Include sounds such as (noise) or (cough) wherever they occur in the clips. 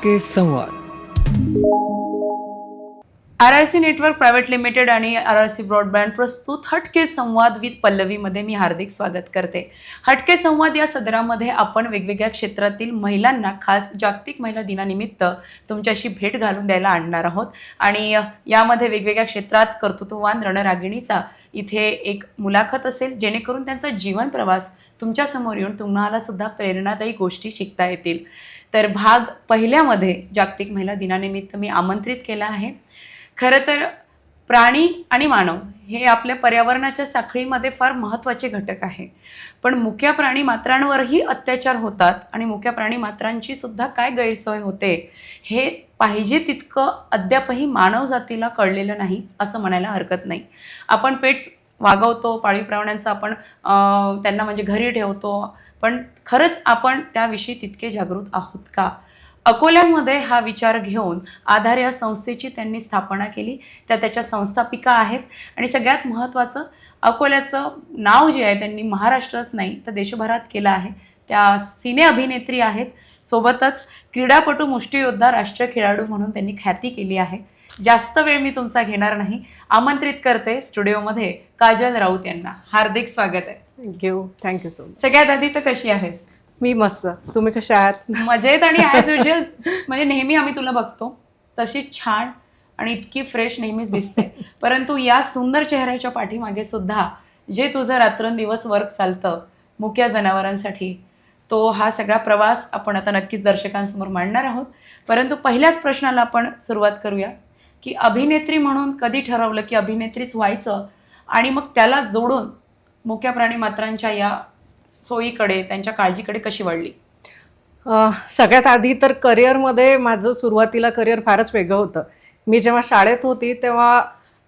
हटके संवाद। R I C network private limited आणि आर आय सी ब्रॉडबँड प्रस्तुत हटके संवाद विथ पल्लवीमध्ये मी हार्दिक स्वागत करते. हटके संवाद या सदरामध्ये आपण वेगवेगळ्या क्षेत्रातील महिलांना खास जागतिक महिला दिनानिमित्त तुमच्याशी भेट घालून द्यायला आणणार आहोत. आणि यामध्ये वेगवेगळ्या क्षेत्रात कर्तृत्ववान रणरागिणीचा इथे एक मुलाखत असेल जेणेकरून त्यांचा जीवन प्रवास तुमच्यासमोर येऊन तुम्हाला सुद्धा प्रेरणादायी गोष्टी शिकता येतील. तर भाग पहिल्यामध्ये जागतिक महिला दिनानिमित्त मी आमंत्रित केला आहे. खरं तर प्राणी आणि मानव हे आपल्या पर्यावरणाच्या साखळीमध्ये फार महत्त्वाचे घटक आहे. पण मुक्या प्राणी मात्रांवरही अत्याचार होतात आणि मुक्या प्राणी मात्रांची सुद्धा काय गैरसोय होते हे पाहिजे तितकं अद्यापही मानवजातीला कळलेलं नाही असं म्हणायला हरकत नाही. आपण पेट्स वागवतो पाळीव प्राण्यांचं आपण त्यांना म्हणजे घरी ठेवतो. पण खरंच आपण त्याविषयी तितके जागृत आहोत का? अकोल्यामध्ये हा विचार घेऊन आधार या संस्थेची त्यांनी स्थापना केली. त्या त्याच्या संस्थापिका आहेत. आणि सगळ्यात महत्त्वाचं अकोल्याचं नाव जे आहे त्यांनी महाराष्ट्रच नाही तर देशभरात केलं आहे. त्या सिने अभिनेत्री आहेत. सोबतच क्रीडापटू मुष्टियोद्धा राष्ट्रीय खेळाडू म्हणून त्यांनी ख्याती केली आहे. जास्त वेळ मी तुमचा घेणार नाही. आमंत्रित करते स्टुडिओमध्ये काजल राऊत यांना. हार्दिक स्वागत आहे. थँक्यू थँक्यू सो मच सगळ्यात आधी तर कशी आहेस? मी मस्त. तुम्ही कशा आहात? मजेत आणि ॲज युजल (laughs) म्हणजे नेहमी आम्ही तुला बघतो. तशीच छान आणि इतकी फ्रेश नेहमीच दिसते. परंतु या सुंदर चेहऱ्याच्या पाठीमागे सुद्धा जे तुझं रात्रंदिवस वर्क चालतं मुक्या जनावरांसाठी तो हा सगळा प्रवास आपण आता नक्कीच दर्शकांसमोर मांडणार आहोत. परंतु पहिल्याच प्रश्नाला आपण सुरुवात करूया. की अभिनेत्री म्हणून कधी ठरवलं की अभिनेत्रीच व्हायचं आणि मग त्याला जोडून मुक्या प्राणी मात्रांच्या या सोयीकडे त्यांच्या काळजीकडे कशी वळली? सगळ्यात आधी तर करिअरमध्ये माझं सुरुवातीला करिअर फारच वेगळं होतं. मी जेव्हा शाळेत होती तेव्हा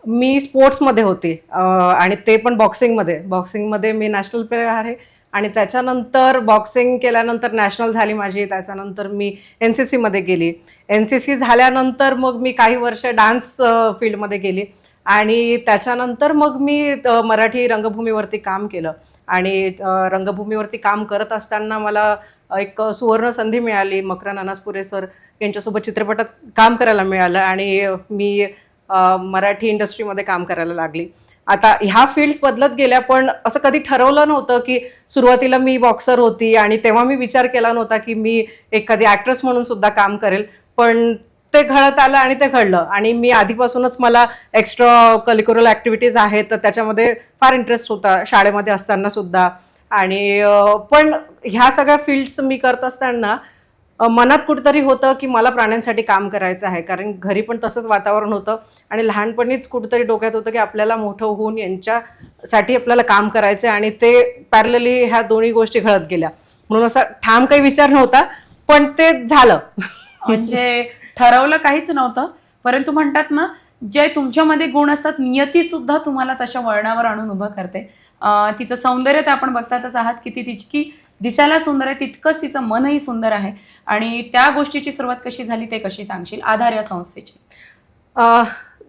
मी स्पोर्ट्समध्ये होती. आणि ते पण बॉक्सिंगमध्ये. बॉक्सिंगमध्ये मी नॅशनल प्लेअर आहे. आणि त्याच्यानंतर बॉक्सिंग केल्यानंतर नॅशनल झाली माझी त्याच्यानंतर मी एन सी सीमध्ये गेली. एन सी सी झाल्यानंतर मग मी काही वर्ष डान्स फील्डमध्ये गेली. आणि त्याच्यानंतर मग मी मराठी रंगभूमीवरती काम केलं. आणि रंगभूमीवरती काम करत असताना मला एक सुवर्ण संधी मिळाली. मकरा नानासपुरे सर यांच्यासोबत चित्रपटात काम करायला मिळालं. आणि मी मराठी इंडस्ट्रीमध्ये काम करायला लागली. आता ह्या फील्ड्स बदलत गेल्या पण असं कधी ठरवलं नव्हतं की सुरुवातीला मी बॉक्सर होती आणि तेव्हा मी विचार केला नव्हता की मी एखादी ॲक्ट्रेस म्हणून सुद्धा काम करेल. पण ते घडत आलं आणि ते घडलं. आणि मी आधीपासूनच मला एक्स्ट्रा करिक्युलर ॲक्टिव्हिटीज आहेत तर त्याच्यामध्ये फार इंटरेस्ट होता शाळेमध्ये असताना सुद्धा. आणि पण ह्या सगळ्या फील्ड्स मी करत असताना मनात कुठंतरी होतं की मला प्राण्यांसाठी काम करायचं आहे. कारण घरी पण तसंच वातावरण होतं आणि लहानपणीच कुठंतरी डोक्यात होतं की आपल्याला मोठं होऊन यांच्यासाठी आपल्याला काम करायचं आहे आणि ते पॅरलली ह्या दोन्ही गोष्टी घडत गेल्या. म्हणून असा ठाम काही विचार नव्हता पण ते झालं. (laughs) म्हणजे ठरवलं काहीच नव्हतं. परंतु म्हणतात ना जे तुमच्यामध्ये गुण असतात नियती सुद्धा तुम्हाला तशा वळणावर आणून उभं करते. तिचं सौंदर्य तर आपण बघतातच आहात की ती की दिसायला सुंदर आहे तितकंच तिचं मनही सुंदर आहे. आणि त्या गोष्टीची सुरुवात कशी झाली ते कशी सांगशील? आधार या संस्थेची.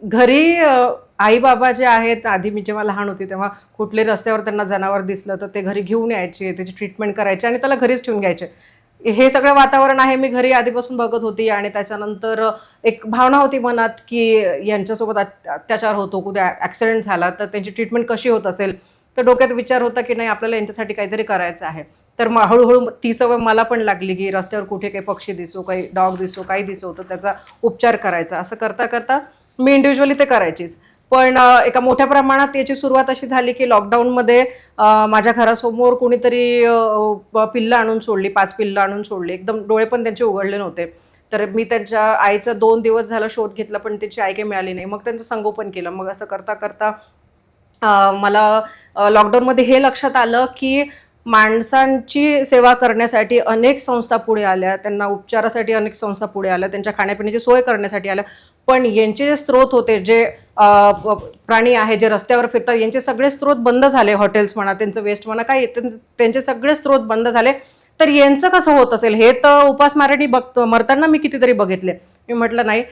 घरी आई बाबा जे आहेत आधी मी जेव्हा लहान होती तेव्हा कुठले रस्त्यावर त्यांना जनावर दिसलं तर ते घरी घेऊन यायचे त्याची ट्रीटमेंट करायचे आणि त्याला घरीच ठेवून घ्यायचे. हे सगळं वातावरण आहे मी घरी आधीपासून बघत होती आणि त्याच्यानंतर एक भावना होती मनात की यांच्यासोबत अत्याचार होतो कुठे ॲक्सिडेंट झाला तर त्यांची ट्रीटमेंट कशी होत असेल तर डोक्यात विचार होता की नाही आपल्याला यांच्यासाठी काहीतरी करायचं आहे. तर मग हळूहळू ती सवय मला पण लागली की रस्त्यावर कुठे काही पक्षी दिसो काही डॉग दिसो काही दिसो तर त्याचा उपचार करायचा. असं करता करता मी इंडिव्हिज्युअली ते करायचीच. पण एका मोठ्या प्रमाणात याची सुरुवात अशी झाली की लॉकडाऊनमध्ये माझ्या घरासमोर कोणीतरी पिल्लं आणून सोडली पाच पिल्लं आणून सोडली. एकदम डोळे पण त्यांचे उघडले नव्हते. तर मी त्यांच्या आईचा दोन दिवस झाला शोध घेतला पण त्याची आई काही मिळाली नाही. मग त्यांचं संगोपन केलं. मग असं करता करता मला लॉकडाऊनमध्ये हे लक्षात आलं की माणसांची सेवा करण्यासाठी अनेक संस्था पुढे आल्या त्यांना उपचारासाठी अनेक संस्था पुढे आल्या त्यांच्या खाण्यापिण्याची सोय करण्यासाठी आल्या. पण यांचे जे स्रोत होते जे प- प्राणी आहे जे रस्त्यावर फिरतात यांचे सगळे स्रोत बंद झाले. हॉटेल्स म्हणा त्यांचं वेस्ट म्हणा काय त्यांचे त्यांचे सगळे स्रोत बंद झाले. तर यांचं कसं होत असेल? हे तर उपासमाराने बघतो मरताना मी कितीतरी बघितले. मी म्हटलं नाही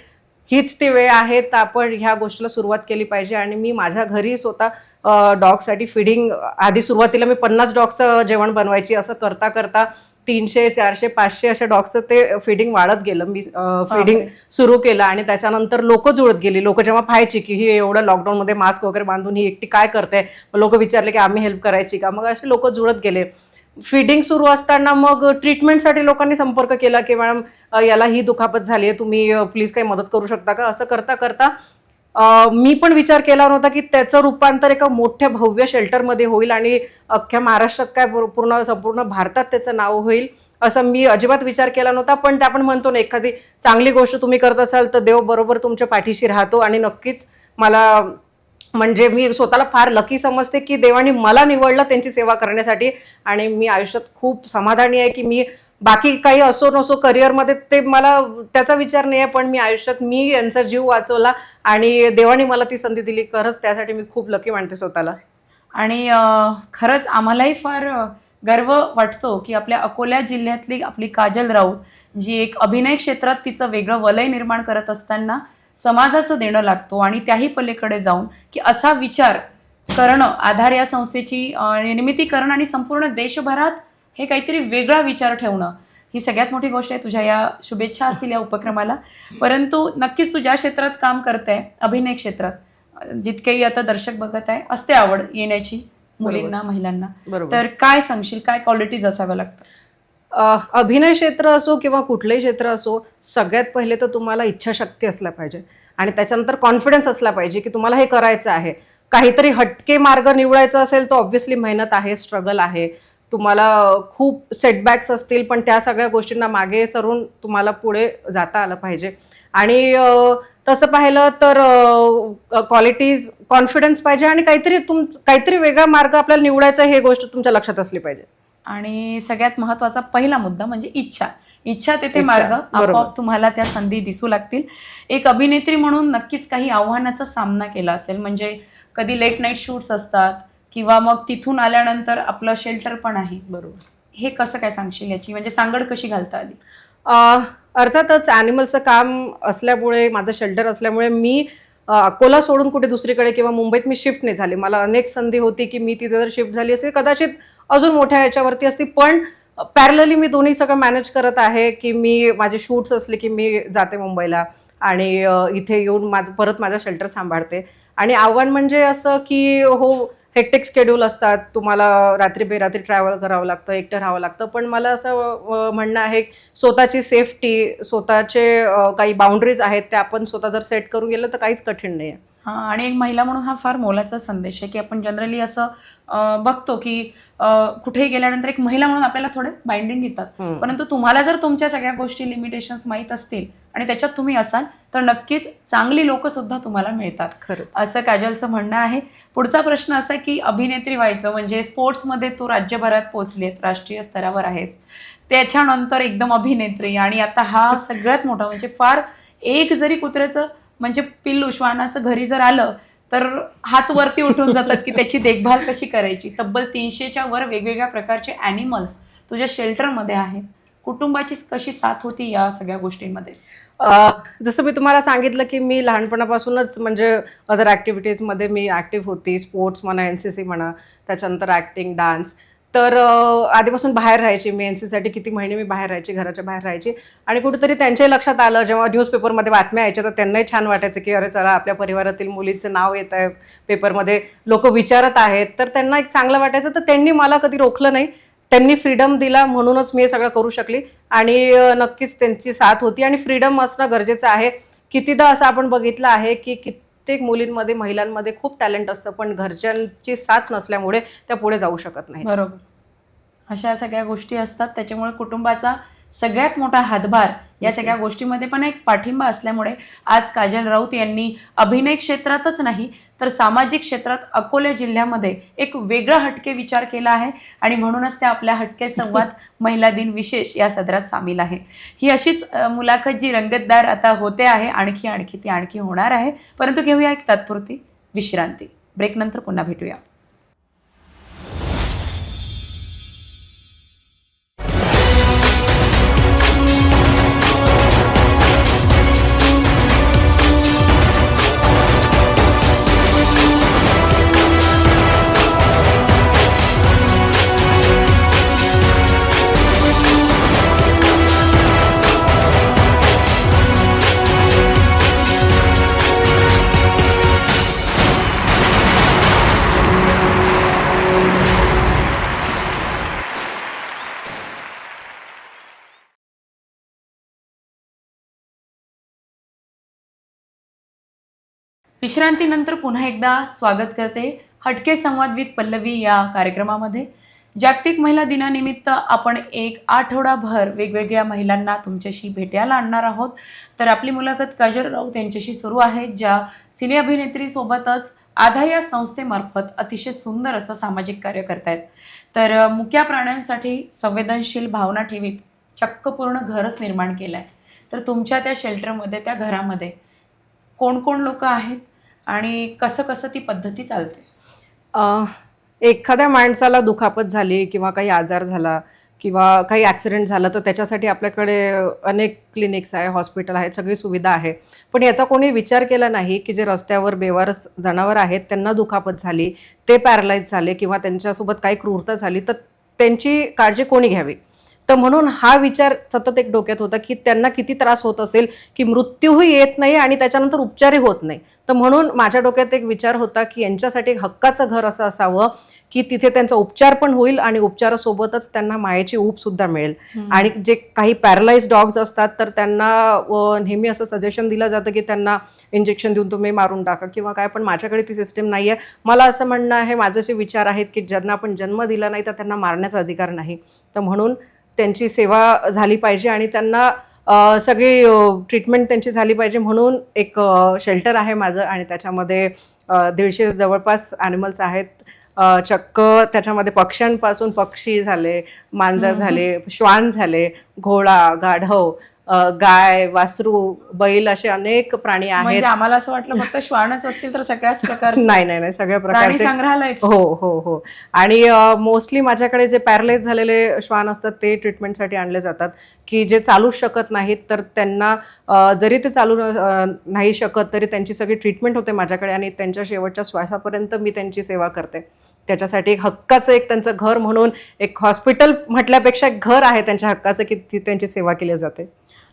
हीच ती वेळ आहे तर आपण ह्या गोष्टीला सुरुवात केली पाहिजे. आणि मी माझ्या घरी स्वतः डॉगसाठी फिडिंग आधी सुरुवातीला मी पन्नास डॉगचं जेवण बनवायची. असं करता करता तीनशे चारशे पाचशे अशा डॉगचं ते फिडिंग वाढत गेलं. मी फिडिंग सुरू केलं आणि त्याच्यानंतर लोक जुळत गेली. लोक जेव्हा पाहायची की ही एवढं लॉकडाऊनमध्ये मास्क वगैरे बांधून ही एकटी काय करते? लोक विचारले की आम्ही हेल्प करायची का? मग असे लोक जुळत गेले. फिडिंग सुरू असताना मग ट्रीटमेंटसाठी लोकांनी संपर्क केला की मॅडम याला ही दुखापत झाली आहे तुम्ही प्लीज काही मदत करू शकता का? असं करता करता मी पण विचार केला नव्हता की त्याचं रूपांतर एका मोठ्या भव्य शेल्टरमध्ये होईल आणि अख्ख्या महाराष्ट्रात काय पूर्ण संपूर्ण भारतात त्याचं नाव होईल असं मी अजिबात विचार केला नव्हता. पण ते आपण म्हणतो ना एखादी चांगली गोष्ट तुम्ही करत असाल तर देव बरोबर तुमच्या पाठीशी राहतो आणि नक्कीच मला म्हणजे मी स्वतःला फार लकी समजते की देवाने मला निवडलं त्यांची सेवा करण्यासाठी आणि मी आयुष्यात खूप समाधानी आहे की मी बाकी काही असो नसो करिअरमध्ये ते मला त्याचा विचार नाही आहे पण मी आयुष्यात मी यांचा जीव वाचवला आणि देवाने मला ती संधी दिली. खरंच त्यासाठी मी खूप लकी मानते स्वतःला. आणि खरंच आम्हालाही फार गर्व वाटतो की आपल्या अकोला जिल्ह्यातली आपली काजल राऊत जी एक अभिनय क्षेत्रात तिचं वेगळं वलय निर्माण करत असताना समाजाचं देणं लागतो आणि त्याही पलीकडे जाऊन की असा विचार करणं आधार या संस्थेची निर्मिती करणं आणि संपूर्ण देशभरात हे काहीतरी वेगळा विचार ठेवणं ही सगळ्यात मोठी गोष्ट आहे. तुझ्या या शुभेच्छा असतील या उपक्रमाला. परंतु नक्कीच तू ज्या क्षेत्रात काम करते अभिनय क्षेत्रात जितकेही आता दर्शक बघत आहे असते आवड येण्याची मुलींना महिलांना. तर काय सांगशील? काय क्वालिटीज असाव्या लागतात? अभिनय क्षेत्र असो किंवा कुठलंही क्षेत्र असो सगळ्यात पहिले तर तुम्हाला इच्छाशक्ती असला पाहिजे. आणि त्याच्यानंतर कॉन्फिडन्स असला पाहिजे की तुम्हाला हे करायचं आहे. काहीतरी हटके मार्ग निवडायचा असेल तर ऑब्व्हियसली मेहनत आहे स्ट्रगल आहे. तुम्हाला खूप सेटबॅक्स असतील पण त्या सगळ्या गोष्टींना मागे सरून तुम्हाला पुढे जाता आलं पाहिजे. आणि तसं पाहिलं तर क्वालिटीज कॉन्फिडन्स पाहिजे आणि काहीतरी तुम काहीतरी वेगळा मार्ग आपल्याला निवडायचा हे गोष्ट तुमच्या लक्षात असली पाहिजे. आणि सगळ्यात महत्त्वाचा पहिला मुद्दा म्हणजे इच्छा. इच्छा तेथे मार्ग. आपोआप तुम्हाला त्या संधी दिसू लागतील. एक अभिनेत्री म्हणून नक्कीच काही आव्हानाचा सामना केला असेल म्हणजे कधी लेट नाईट शूट्स असतात किंवा मग तिथून आल्यानंतर आपलं शेल्टर पण आहे. बरोबर. हे कसं काय सांगशील याची? म्हणजे सांगड कशी घालता आली? अर्थातच ॲनिमलचं काम असल्यामुळे माझं शेल्टर असल्यामुळे मी अकोला सोडून कुठे दुसरीकडे किंवा मुंबईत मी शिफ्ट नाही झाली. मला अनेक संधी होती की मी तिथे जर शिफ्ट झाली असते कदाचित अजून मोठ्या ह्याच्यावरती असती. पण पॅरलली मी दोन्ही सगळं मॅनेज करत आहे की मी माझे शूट्स असले की मी जाते मुंबईला आणि इथे येऊन माझ परत माझा शेल्टर सांभाळते. आणि आव्हान म्हणजे असं की हो हेक्टिक स्केड्यूल असतात. तुम्हाला रात्री बेरात्री ट्रॅव्हल करावं लागतं एकटं राहावं लागतं. पण मला असं म्हणणं आहे स्वतःची सेफ्टी स्वतःचे काही बाउंड्रीज आहेत त्या आपण स्वतः जर सेट करून गेलं तर काहीच कठीण नाही आहे हा आणि एक महिला म्हणून हा फार मोलाचा संदेश आहे की आपण जनरली असं बघतो की कुठेही गेल्यानंतर एक महिला म्हणून आपल्याला थोडे बाइंडिंग हम्म. परंतु तुम्हाला जर तुमच्या सगळ्या गोष्टी लिमिटेशन्स माहीत असतील आणि त्याच्यात तुम्ही असाल तर नक्कीच चांगली लोक सुद्धा तुम्हाला मिळतात. खरंच. असं काजलचं म्हणणं आहे. पुढचा प्रश्न असा की अभिनेत्री व्हायचं म्हणजे स्पोर्ट्समध्ये तू राज्यभरात पोहोचली आहेस, राष्ट्रीय स्तरावर आहेस. त्याच्यानंतर एकदम अभिनेत्री आणि आता हा सगळ्यात मोठा म्हणजे फार एक जरी कुत्र्याचं म्हणजे पिल्लू श्वानाचं घरी जर आलं तर हात वरती उठून जातात की त्याची देखभाल कशी करायची? तब्बल तीनशेच्या वर वेगवेगळ्या प्रकारचे ॲनिमल्स तुझ्या शेल्टरमध्ये आहेत. कुटुंबाची कशी साथ होती या सगळ्या गोष्टींमध्ये? जसं मी तुम्हाला सांगितलं की मी लहानपणापासूनच म्हणजे अदर ॲक्टिव्हिटीजमध्ये मी ॲक्टिव्ह होती. स्पोर्ट्स म्हणा एन सी सी म्हणा त्याच्यानंतर ॲक्टिंग डान्स तर आधीपासून बाहेर राहायची. मी एन सी साठी किती महिने मी बाहेर राहायची घराच्या बाहेर राहायची. आणि कुठेतरी त्यांच्याही लक्षात आलं जेव्हा न्यूजपेपरमध्ये बातम्या यायच्या तर त्यांनाही छान वाटायचं की अरे चला आपल्या परिवारातील मुलीचं नाव येत आहे. पेपरमध्ये लोक विचारत आहेत. तर त्यांना एक चांगलं वाटायचं तर त्यांनी मला कधी रोखलं नाही. त्यांनी फ्रीडम दिला म्हणूनच मी हे सगळं करू शकली. आणि नक्कीच त्यांची साथ होती. आणि फ्रीडम असणं गरजेचं आहे. कितीदा असं आपण बघितलं आहे की कित्येक मुलींमध्ये महिलांमध्ये खूप टॅलेंट असतं पण घरच्यांची साथ नसल्यामुळे त्या पुढे जाऊ शकत नाही बरोबर. अशा सगळ्या गोष्टी असतात. त्याच्यामुळे कुटुंबाचा सगळ्यात मोठा हातभार या सगळ्या गोष्टीमध्ये पण एक पाठिंबा असल्यामुळे आज काजल राऊत यांनी अभिनय क्षेत्रातच नाही तर सामाजिक क्षेत्रात अकोला जिल्ह्यामध्ये एक वेगळा हटके विचार केला आहे आणि म्हणूनच त्या आपल्या हटके संवाद (laughs) महिला दिन विशेष या सदरात सामील आहे. ही अशीच मुलाखत जी रंगतदार आता होते आहे आणखी आणखी ती आणखी होणार आहे. परंतु घेऊया एक तात्पुरती विश्रांती. ब्रेकनंतर पुन्हा भेटूया विश्रांतीनंतर पुन्हा एकदा स्वागत करते हटके संवाद विथ पल्लवी या कार्यक्रमामध्ये. जागतिक महिला दिनानिमित्त आपण एक आठवडाभर वेगवेगळ्या महिलांना तुमच्याशी भेटायला आणणार आहोत. तर आपली मुलाखत काजल राऊत यांच्याशी सुरू आहे ज्या सिने अभिनेत्रीसोबतच आधार या संस्थेमार्फत अतिशय सुंदर असं सामाजिक कार्य करतायत. तर मुक्या प्राण्यांसाठी संवेदनशील भावना ठेवीत चक्क पूर्ण घरच निर्माण केलं आहे तर तुमच्या त्या शेल्टरमध्ये त्या घरामध्ये कोण कोण लोक आहेत? आणि कसं कसं ती पद्धती चालते? एखाद्या माणसाला दुखापत झाली किंवा काही आजार झाला किंवा काही ॲक्सिडेंट झालं तर त्याच्यासाठी आपल्याकडे अनेक क्लिनिक्स आहे हॉस्पिटल आहेत सगळी सुविधा आहे. पण याचा कोणी विचार केला नाही की जे रस्त्यावर बेवारस जनावर आहेत त्यांना दुखापत झाली ते पॅरलाईज झाले किंवा त्यांच्यासोबत काही क्रूरता झाली तर त्यांची काळजी कोणी घ्यावी? तर म्हणून हा विचार सतत एक डोक्यात होता की त्यांना किती त्रास होत असेल की मृत्यूही येत नाही आणि त्याच्यानंतर उपचारही होत नाही. तर म्हणून माझ्या डोक्यात एक विचार होता की यांच्यासाठी एक हक्काचं घर असं असावं की तिथे त्यांचा उपचार पण होईल आणि उपचारासोबतच त्यांना मायेची ऊब सुद्धा मिळेल. आणि जे काही पॅरालाइज डॉग्स असतात तर त्यांना नेहमी असं सजेशन दिलं जातं की त्यांना इंजेक्शन देऊन तुम्ही मारून टाका किंवा काय पण माझ्याकडे ती सिस्टीम नाही आहे मला असं म्हणणं आहे माझे जे विचार आहेत की ज्यांना आपण जन्म दिला नाही तर त्यांना मारण्याचा अधिकार नाही. तर म्हणून त्यांची सेवा झाली पाहिजे आणि त्यांना सगळी ट्रीटमेंट त्यांची झाली पाहिजे म्हणून एक शेल्टर आहे माझं आणि त्याच्यामध्ये दीडशे जवळपास ॲनिमल्स आहेत. चक्क त्याच्यामध्ये पक्ष्यांपासून पक्षी झाले मांजर झाले श्वान झाले घोडा गाढव गाय वासरू बैल असे अनेक प्राणी आहेत. म्हणजे आम्हाला असं वाटलं फक्त श्वानच असतील तर सगळ्याच प्रकारचे नाही नाही नाही सगळ्या प्राणी प्रकारचे संग्रहालयच. हो हो हो. आणि मोस्टली माझ्याकडे जे पॅरलाइज झालेले श्वान असतात ते ट्रीटमेंटसाठी आणले जातात. की जे चालूच शकत नाहीत तर त्यांना जरी ते चालू नाही शकत तरी त्यांची सगळी ट्रीटमेंट होते माझ्याकडे आणि त्यांच्या शेवटच्या श्वासापर्यंत मी त्यांची सेवा करते. त्याच्यासाठी एक हक्काचं एक त्यांचं घर म्हणून एक हॉस्पिटल म्हटल्यापेक्षा एक घर आहे त्यांच्या हक्काचं की ती त्यांची सेवा केली जाते.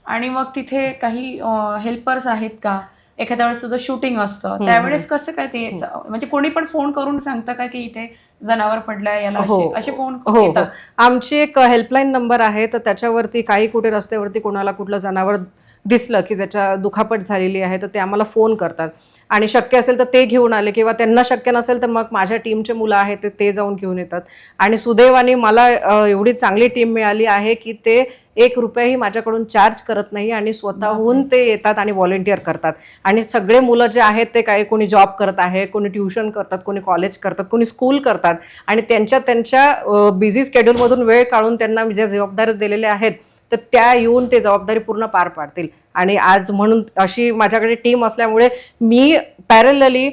आणि मग तिथे काही हेल्पर्स आहेत का? एखाद्या वेळेस तुझं शूटिंग असतं. त्यावेळेस कसं काय ते म्हणजे कोणी पण फोन करून सांगतं का की इथे जनावर पडलंय याला हो, असे- फोन हो हो. आमची एक हेल्पलाईन नंबर आहे तर त्याच्यावरती काही कुठे रस्त्यावरती कोणाला कुठलं जनावर दिसलं की त्याच्या दुखापत झालेली आहे तर ते आम्हाला फोन करतात. आणि शक्य असेल तर ते घेऊन आले किंवा त्यांना शक्य नसेल तर मग माझ्या टीमचे मुलं आहेत ते ते जाऊन घेऊन येतात. आणि सुदैवाने मला एवढी चांगली टीम मिळाली आहे की ते एक रुपयाही माझ्याकडून चार्ज करत नाही आणि स्वतःहून ते येतात आणि व्हॉलेंटिअर करतात. आणि सगळे मुलं जे आहेत ते काही कोणी जॉब करत आहे कोणी ट्युशन करतात कोणी कॉलेज करतात कोणी स्कूल करतात. आणि त्यांच्या त्यांच्या बिझी स्केड्यूलमधून वेळ काढून त्यांना ज्या जबाबदाऱ्या दिलेल्या आहेत तर त्या येऊन ते जबाबदारी पूर्ण पार पाडतील. आणि आज म्हणून अशी माझ्याकडे टीम असल्यामुळे मी पॅरलली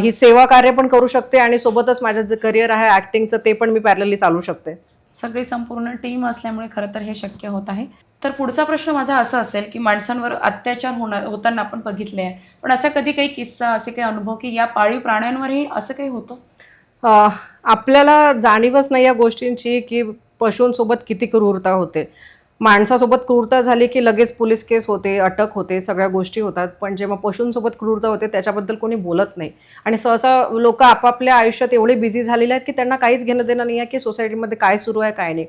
ही सेवा कार्य पण करू शकते आणि सोबतच माझं जे करिअर आहे ॲक्टिंगचं ते पण मी पॅरलली चालू शकते. सगळी संपूर्ण टीम असल्यामुळे खरं तर हे शक्य होत आहे. तर पुढचा प्रश्न माझा असा असेल की माणसांवर अत्याचार होणार होताना आपण बघितले आहे. पण असा कधी काही किस्सा असे काही अनुभव की या पाळीव प्राण्यांवरही असं काही होतं? आपल्याला जाणीवच नाही या गोष्टींची की पशूंसोबत किती क्रूरता होते. माणसासोबत क्रूरता झाली की लगेच पोलीस केस होते अटक होते सगळ्या गोष्टी होतात. पण जेव्हा पशूंसोबत क्रूरता होते त्याच्याबद्दल कोणी बोलत नाही. आणि सहसा लोक आपापल्या आयुष्यात एवढे बिझी झालेले आहेत की त्यांना काहीच घेणं देणं नाही आहे की सोसायटीमध्ये काय सुरू आहे काय नाही.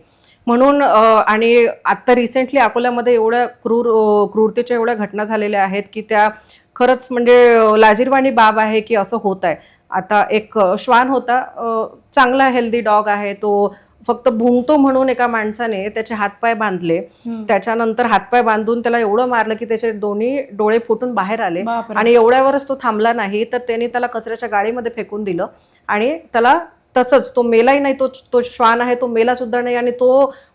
म्हणून आणि आत्ता रिसेंटली अकोल्यामध्ये एवढ्या क्रूर क्रूरतेच्या एवढ्या घटना झालेल्या आहेत की त्या खरंच म्हणजे लाजीरवाणी लाजिरवाणी बाब आहे की असं होत आहे. आता एक श्वान होता चांगला हेल्दी डॉग आहे तो फक्त भुंकतो म्हणून एका माणसाने त्याचे हातपाय बांधले. त्याच्यानंतर हातपाय बांधून त्याला एवढं मारलं की त्याचे दोन्ही डोळे फुटून बाहेर आले. आणि एवढ्यावरच तो थांबला नाही तर त्यांनी त्याला कचऱ्याच्या गाडीमध्ये फेकून दिलं. आणि त्याला तसंच तो मेलाही नाही तो तो श्वान आहे तो मेला सुद्धा नाही आणि तो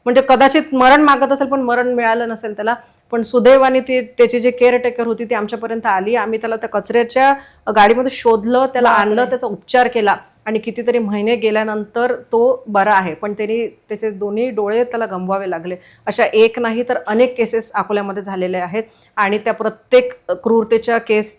म्हणजे कदाचित मरण मागत असेल पण मरण मिळालं नसेल त्याला. पण सुदैवाने ती त्याची जी केअरटेकर होती ती आमच्यापर्यंत आली. आम्ही त्याला त्या कचऱ्याच्या गाडीमध्ये शोधलं त्याला. आणलं त्याचा उपचार केला. आणि कितीतरी महिने गेल्यानंतर तो बरा आहे. पण त्यांनी त्याचे दोन्ही डोळे त्याला गमवावे लागले. अशा एक नाही तर अनेक केसेस अकोल्यामध्ये झालेले आहेत. आणि त्या प्रत्येक क्रूरतेच्या केस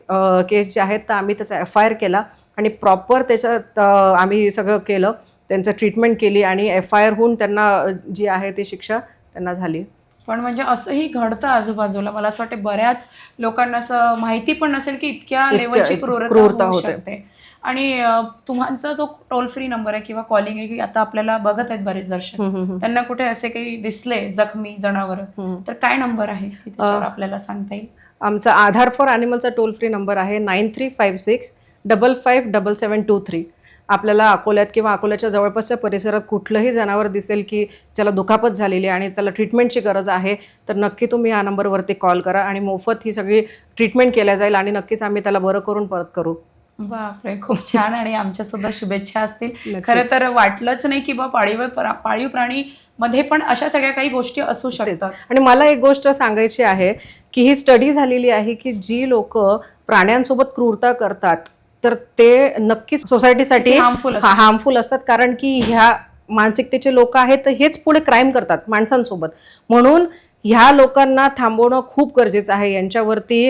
केस ज्या आहेत तर आम्ही त्याचा एफ आय आर केला. आणि प्रॉपर त्याच्यात आम्ही सगळं केलं. त्यांचं ट्रीटमेंट केली आणि एफ आय आर होऊन त्यांना जी आहे ती शिक्षा त्यांना झाली. पण म्हणजे असंही घडतं आजूबाजूला. मला असं वाटतं बऱ्याच लोकांना असं माहिती पण नसेल की इतक्या लेवलची क्रूरता होऊ होते. शकते. आणि अं, तुमचा जो टोल फ्री नंबर आहे किंवा कॉलिंग आहे की आता आपल्याला बघत आहेत बरेच दर्शक. त्यांना कुठे असे काही दिसले जखमी जनावर. तर काय नंबर आहे आपल्याला सांगता येईल आमचा आधार फॉर ॲनिमलचा टोल फ्री नंबर आहे nine three five six double five double seven two three आपल्याला अकोल्यात किंवा अकोल्याच्या जवळपासच्या परिसरात कुठलंही जनावर दिसेल की ज्याला दुखापत झालेली आहे आणि त्याला ट्रीटमेंटची गरज आहे तर नक्की तुम्ही या नंबरवरती कॉल करा आणि मोफत ही सगळी ट्रीटमेंट केल्या जाईल आणि नक्कीच आम्ही त्याला बरं करून परत करू बापरे खूप छान आणि आमच्या सुद्धा शुभेच्छा असतील. खरं तर वाटलंच नाही की बा पाळीव पाळीव प्राणी मध्ये पण अशा सगळ्या काही गोष्टी असू. शकतात आणि मला एक गोष्ट सांगायची आहे की ही स्टडी झालेली आहे की जी लोक प्राण्यांसोबत क्रूरता करतात तर ते नक्कीच सोसायटीसाठी असतात. हार्मफुल असतात कारण की ह्या मानसिकतेचे लोक आहेत तर हेच पुढे क्राईम करतात माणसांसोबत. म्हणून ह्या लोकांना थांबवणं खूप गरजेचं आहे. यांच्यावरती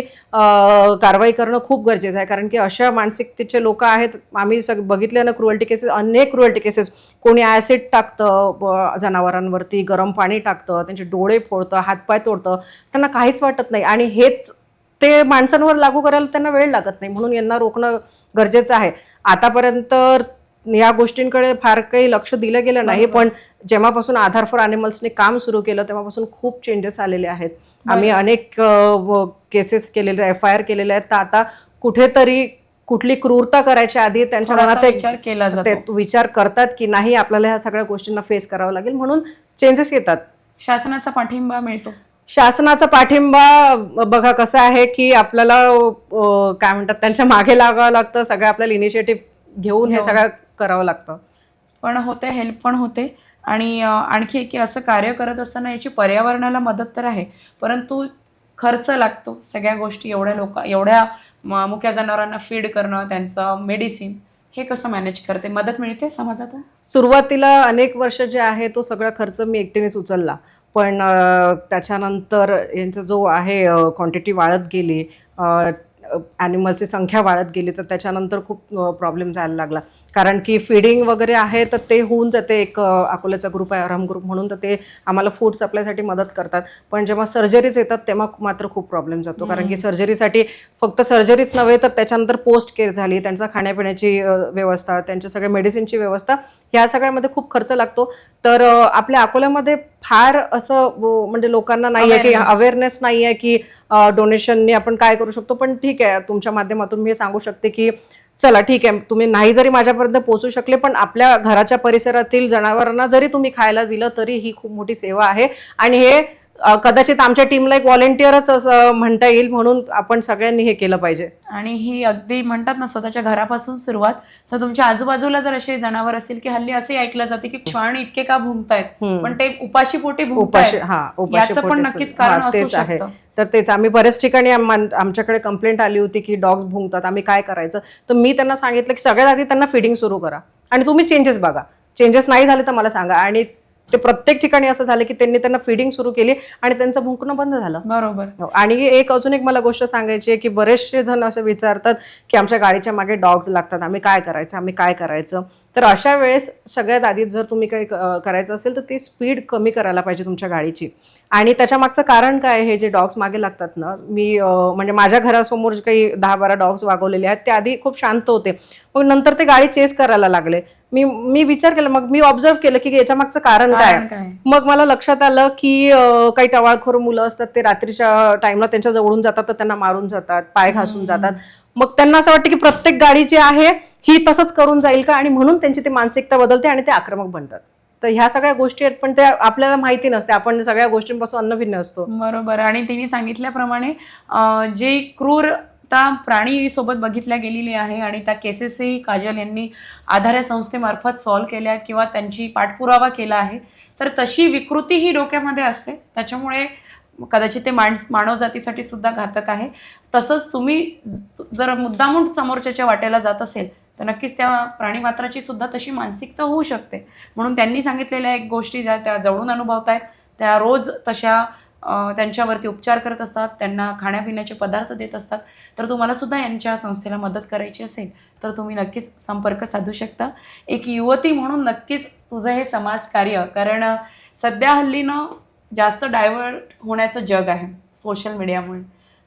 कारवाई करणं खूप गरजेचं आहे. कारण की अशा मानसिकतेचे लोक आहेत आम्ही सग बघितले ना क्रुअल्टी केसेस अनेक क्रुअल्टी केसेस कोणी ॲसिड टाकतं जनावरांवरती गरम पाणी टाकतं त्यांचे डोळे फोडतं हातपाय तोडतं त्यांना काहीच वाटत नाही. आणि हेच ते माणसांवर लागू करायला त्यांना वेळ लागत नाही. म्हणून यांना रोखणं गरजेचं आहे. आतापर्यंत या गोष्टींकडे फार काही लक्ष दिलं गेलं नाही पण जेव्हापासून आधार फॉर अॅनिमल्सने काम सुरू केलं तेव्हापासून खूप चेंजेस आलेले आहेत. आम्ही अनेक केसेस केलेले एफ आय आर केलेले आहेत. तर आता कुठेतरी कुठली क्रूरता करायच्या आधी त्यांच्या मनात विचार केला ते जातो. विचार करतात की नाही आपल्याला ह्या सगळ्या गोष्टींना फेस करावं लागेल म्हणून चेंजेस येतात. शासनाचा पाठिंबा मिळतो. शासनाचा पाठिंबा बघा कसं आहे की आपल्याला काय म्हणतात त्यांच्या मागे लागावं लागतं. सगळं आपल्याला इनिशिएटिव्ह घेऊन हे घेऊन. करावं लागतं. पण होते हेल्प पण होते. आणि आणखी एक की असं कार्य करत असताना याची पर्यावरणाला मदत तर आहे. परंतु खर्च लागतो सगळ्या गोष्टी एवढ्या लोक एवढ्या मुक्या जनावरांना फीड करणं त्यांचं मेडिसिन हे कसं मॅनेज करते? मदत मिळते समाजातून? सुरुवातीला अनेक वर्ष जे आहे तो सगळा खर्च मी एकटीनेच उचलला. पण त्याच्यानंतर यांचा जो आहे क्वांटिटी वाढत गेली ॲनिमल्सची संख्या वाढत गेली तर त्याच्यानंतर खूप प्रॉब्लेम जायला लागला. कारण की फिडिंग वगैरे आहे तर ते होऊन जाते एक अकोल्याचा ग्रुप आहे अरहम ग्रुप म्हणून तर ते आम्हाला फूड सप्लायसाठी मदत करतात. पण जेव्हा सर्जरीज येतात तेव्हा मात्र खूप प्रॉब्लेम जातो. कारण की सर्जरीसाठी फक्त सर्जरीच नव्हे तर त्याच्यानंतर पोस्ट केअर झाली त्यांचा खाण्यापिण्याची व्यवस्था त्यांच्या सगळ्या मेडिसिनची व्यवस्था ह्या सगळ्यामध्ये खूप खर्च लागतो. तर आपल्या अकोल्यामध्ये फार असं म्हणजे लोकांना नाही आहे की. अवेअरनेस नाही आहे की डोनेशनने आपण काय करू शकतो? पण ठीक आहे तुमच्या माध्यमातून मी सांगू शकते की चला ठीक आहे तुम्ही नाही जरी माझ्यापर्यंत पोहोचू शकले पण आपल्या घराच्या परिसरातील जनावरांना जरी तुम्ही खायला दिलं तरी ही खूप मोठी सेवा आहे. आणि हे कदाचित आमच्या टीमला एक व्हॉलेंटिअरच असं म्हणता येईल म्हणून आपण सगळ्यांनी हे केलं पाहिजे. आणि ही अगदी म्हणतात ना स्वतःच्या घरापासून सुरुवात. तर तुमच्या आजूबाजूला जर असे जनावर असतील की हल्ली असे ऐकलं जाते की श्वान इतके का भुंकतायत. पण ते उपाशी पोटी उपाशी हा उपाशी पण नक्कीच. कारण तेच आहे. तर तेच आम्ही बऱ्याच ठिकाणी आम- आमच्याकडे कंप्लेंट आली होती की डॉग्स भुंकतात आम्ही काय करायचं? तर मी त्यांना सांगितलं की सगळ्यात आधी त्यांना फिडिंग सुरू करा. आणि तुम्ही चेंजेस बघा. चेंजेस नाही झाले तर मला सांगा. आणि ते प्रत्येक ठिकाणी असं झालं की त्यांनी त्यांना फिडिंग सुरू केली आणि त्यांचं भुंकणं बंद झालं. बरोबर. हो, आणि एक अजून एक मला गोष्ट सांगायची आहे की बरेचसे जण असं विचारतात की आमच्या गाडीच्या मागे डॉग्स लागतात आम्ही काय करायचं आम्ही काय करायचं? तर अशा वेळेस सगळ्यात आधी जर तुम्ही काही करायचं असेल तर ती स्पीड कमी करायला पाहिजे तुमच्या गाडीची. आणि त्याच्या मागचं कारण काय हे जे डॉग्स मागे लागतात ना मी म्हणजे माझ्या घरासमोर जे काही दहा बारा डॉग्स वागवलेले आहेत ते आधी खूप शांत होते. मग नंतर ते गाडी चेस करायला लागले. मी मी विचार केला मग मी ऑब्झर्व केलं की याच्या मागचं कारण काय? मग मला लक्षात आलं की काही टवाळखोर मुलं असतात ते रात्रीच्या टाइमला त्यांच्या जवळून जातात तर त्यांना मारून जातात पाय घासून जातात. मग त्यांना असं वाटतं की प्रत्येक गाडी जी आहे ही तसंच करून जाईल का? आणि म्हणून त्यांची ती मानसिकता बदलते आणि ते आक्रमक बनतात. तर ह्या सगळ्या गोष्टी आहेत पण त्या आपल्याला माहिती नसते. आपण सगळ्या गोष्टींपासून अन्न भिन्न असतो. बरोबर. आणि तिने सांगितल्याप्रमाणे जे क्रूरता प्राणी प्राणीसोबत बघितल्या गेलेली आहे आणि त्या केसेसही काजल यांनी आधार या संस्थेमार्फत सॉल्व्ह केल्या किंवा त्यांची पाठपुरावा केला आहे. तर तशी विकृती ही डोक्यामध्ये असते. त्याच्यामुळे कदाचित ते माणस मानवजातीसाठी सुद्धा घातक आहे. तसंच तुम्ही जर मुद्दामून समोरच्याच्या वाटेला जात असेल तर नक्कीच त्या प्राणीमात्राची सुद्धा तशी मानसिकता होऊ शकते. म्हणून त्यांनी सांगितलेल्या एक गोष्टी ज्या त्या जवळून अनुभवत आहेत त्या रोज तशा त्यांच्यावरती उपचार करत असतात त्यांना खाण्यापिण्याचे पदार्थ देत असतात. तर तुम्हाला सुद्धा यांच्या संस्थेला मदत करायची असेल तर तुम्ही नक्कीच संपर्क साधू शकता. एक युवती म्हणून नक्कीच तुझं हे समाजकार्य कारण सध्या हल्लीनं जास्त डायव्हर्ट होण्याचं जग आहे सोशल मीडियामुळे.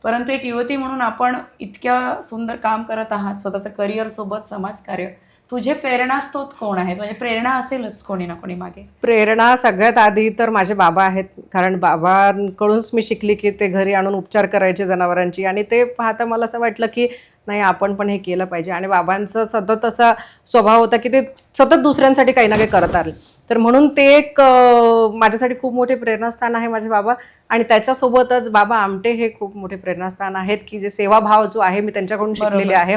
परंतु एक युवती म्हणून आपण इतक्या सुंदर काम करत आहात स्वतःचं करिअरसोबत समाजकार्य. तुझे प्रेरणास्त्रोत कोण आहेत? म्हणजे प्रेरणा असेलच कोणी ना कोणी मागे. प्रेरणा सगळ्यात आधी तर माझे बाबा आहेत. कारण बाबांकडूनच मी शिकली की ते घरी आणून उपचार करायचे जनावरांची. आणि ते पाहता मला असं वाटलं की नाही आपण पण हे केलं पाहिजे. आणि बाबांचा सतत असा स्वभाव होता की ते सतत दुसऱ्यांसाठी काही ना काही करत आले. तर म्हणून ते एक माझ्यासाठी खूप मोठे प्रेरणास्थान आहे माझे बाबा. आणि त्याच्यासोबतच बाबा आमटे हे खूप मोठे प्रेरणास्थान आहेत की जे सेवाभाव जो आहे मी त्यांच्याकडून शिकलेले आहे.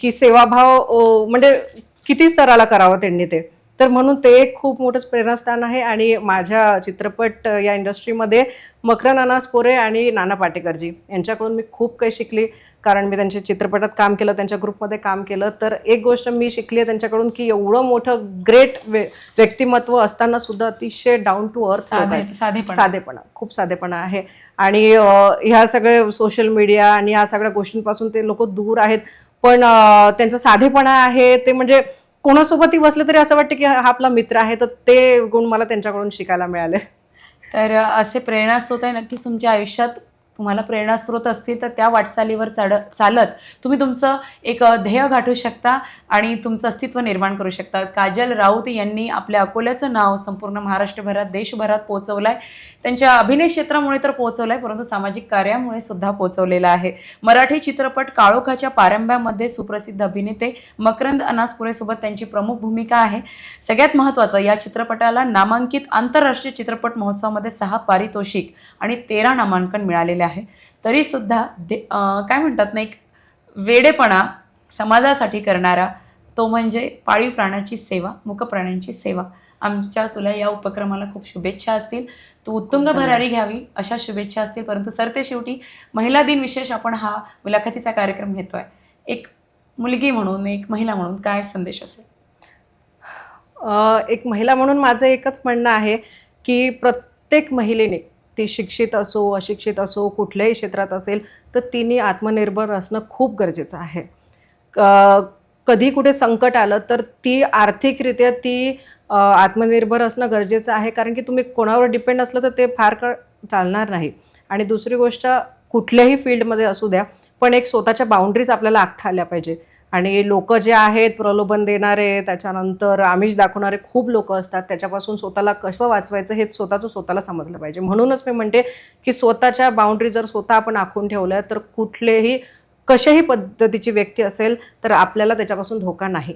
की सेवाभाव म्हणजे किती स्तराला करावं त्यांनी ते? तर म्हणून ते एक खूप मोठंच प्रेरणास्थान आहे आणि माझ्या चित्रपट या इंडस्ट्रीमध्ये मकरन अनासपोरे आणि नाना पाटेकरजी यांच्याकडून मी खूप काही शिकली. कारण मी त्यांच्या चित्रपटात काम केलं त्यांच्या ग्रुपमध्ये काम केलं. तर एक गोष्ट मी शिकली आहे त्यांच्याकडून की एवढं मोठं ग्रेट व्यक्तिमत्व असताना सुद्धा अतिशय डाऊन टू अर्थ साधे साधेपण. साधेपणा. खूप साधेपणा आहे. आणि ह्या सगळे सोशल मीडिया आणि ह्या सगळ्या गोष्टींपासून ते लोक दूर आहेत. पण त्यांचं त्यांचा साधेपणा आहे ते म्हणजे कोणासोबतही बसलं तरी असं वाटतं की हा आपला मित्र आहे तर ते गुण मला त्यांच्याकडून शिकायला मिळाले. तर असे प्रेरणास्रोत आहे नक्कीच तुमच्या आयुष्यात तुम्हाला प्रेरणास्रोत असतील तर त्या वाटचालीवर चाड चालत तुम्ही तुमचं एक ध्येय गाठू शकता आणि तुमचं अस्तित्व निर्माण करू शकता. काजल राऊत यांनी आपल्या अकोल्याचं नाव संपूर्ण महाराष्ट्रभरात देशभरात पोहोचवलं आहे त्यांच्या अभिनय क्षेत्रामुळे तर पोहोचवलं आहे परंतु सामाजिक कार्यामुळे सुद्धा पोहोचवलेलं आहे. मराठी चित्रपट काळोखाच्या पारंब्यामध्ये सुप्रसिद्ध अभिनेते मकरंद अनासपुरेसोबत त्यांची प्रमुख भूमिका आहे. सगळ्यात महत्त्वाचं या चित्रपटाला नामांकित आंतरराष्ट्रीय चित्रपट महोत्सवामध्ये सहा पारितोषिक आणि तेरा नामांकन मिळालेले आहे. तरीसुद्धा दे काय म्हणतात ना एक वेडेपणा समाजासाठी करणारा तो म्हणजे पाळीव प्राण्याची सेवा मुक प्राण्यांची सेवा. आमच्या तुला या उपक्रमाला खूप शुभेच्छा असतील. तू उत्तुंग भरारी घ्यावी अशा शुभेच्छा असतील. परंतु सरते शेवटी महिला दिन विशेष आपण हा मुलाखतीचा कार्यक्रम घेतोय. एक मुलगी म्हणून एक महिला म्हणून काय संदेश असेल? एक महिला म्हणून माझं एकच म्हणणं आहे की प्रत्येक महिलेने ती शिक्षित असो अशिक्षित असो कुठल्याही क्षेत्रात असेल तर तिने आत्मनिर्भर असणं खूप गरजेचं आहे. क- कधी कुठे संकट आलं तर ती आर्थिकरित्या ती आत्मनिर्भर असणं गरजेचं आहे कारण की तुम्ही कोणावर डिपेंड असलं तर ते फार काळ चालणार नाही. आणि दुसरी गोष्ट कुठल्याही फील्डमध्ये असू द्या पण एक स्वतःच्या बाउंड्रीज आपल्याला आखता आल्या पाहिजे. आणि लोक जे आहेत प्रलोभन देणारे त्याच्यानंतर आमिष दाखवणारे खूप लोक असतात. त्याच्यापासून स्वतःला कसं वाचवायचं हे स्वतःचं स्वतःला समजलं पाहिजे. म्हणूनच मी म्हणते की स्वतःच्या बाउंड्री जर स्वतः आपण आखून ठेवल्या तर कुठलेही कशाही पद्धतीची व्यक्ती असेल तर आपल्याला त्याच्यापासून धोका नाही.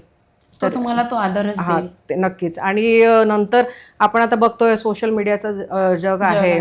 तो तुम्हाला तो आदरच हा ते नक्कीच. आणि अ, नंतर आपण आता बघतोय सोशल मीडियाचं जग आहे.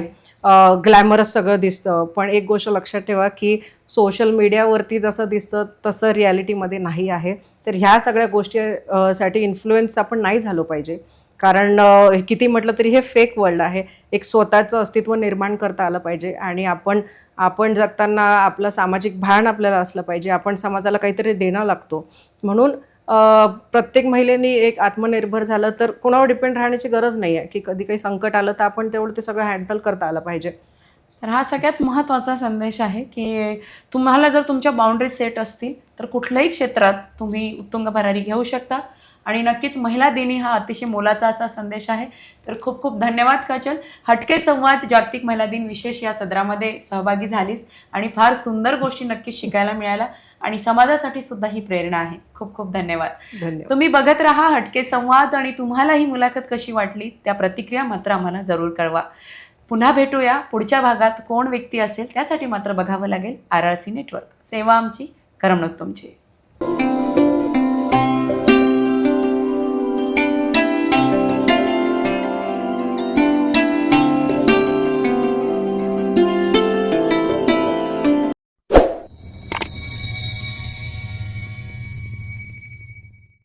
ग्लॅमरस सगळं दिसतं. पण एक गोष्ट लक्षात ठेवा की सोशल मीडियावरती जसं दिसतं तसं रियालिटीमध्ये नाही आहे. तर ह्या सगळ्या गोष्टी अ, साठी इन्फ्लुएन्स आपण नाही झालो पाहिजे. कारण अ, किती म्हटलं तरी हे फेक वर्ल्ड आहे. एक स्वतःचं अस्तित्व निर्माण करता आलं पाहिजे. आणि आपण आपण जगताना आपलं सामाजिक भान आपल्याला असलं पाहिजे. आपण समाजाला काहीतरी देणं लागतो. म्हणून प्रत्येक महिलेनी एक आत्मनिर्भर झालं तर कोणावर डिपेंड राहण्याची गरज नाही आहे की कधी काही संकट आलं तर आपण तेवढं ते सगळं हँडल करता आलं पाहिजे. तर हा सगळ्यात महत्त्वाचा संदेश आहे की तुम्हाला जर तुमच्या बाउंड्री सेट असतील तर कुठल्याही क्षेत्रात तुम्ही उत्तुंग भरारी घेऊ शकता. आणि नक्कीच महिला दिनी हा अतिशय मोलाचा असा संदेश आहे. तर खूप खूप धन्यवाद काजल. हटके संवाद जागतिक महिला दिन विशेष या सदरामध्ये सहभागी झालीस आणि फार सुंदर गोष्टी नक्कीच शिकायला मिळाल्या आणि समाजासाठी सुद्धा ही प्रेरणा आहे. खूप खूप धन्यवाद. धन्यवाद. तुम्ही बघत राहा हटके संवाद आणि तुम्हाला ही मुलाखत कशी वाटली त्या प्रतिक्रिया मात्र आम्हाला जरूर कळवा. पुन्हा भेटूया. पुढच्या भागात कोण व्यक्ती असेल त्यासाठी मात्र बघावं लागेल आर आर सी नेटवर्क. सेवा आमची करमणूक तुमची.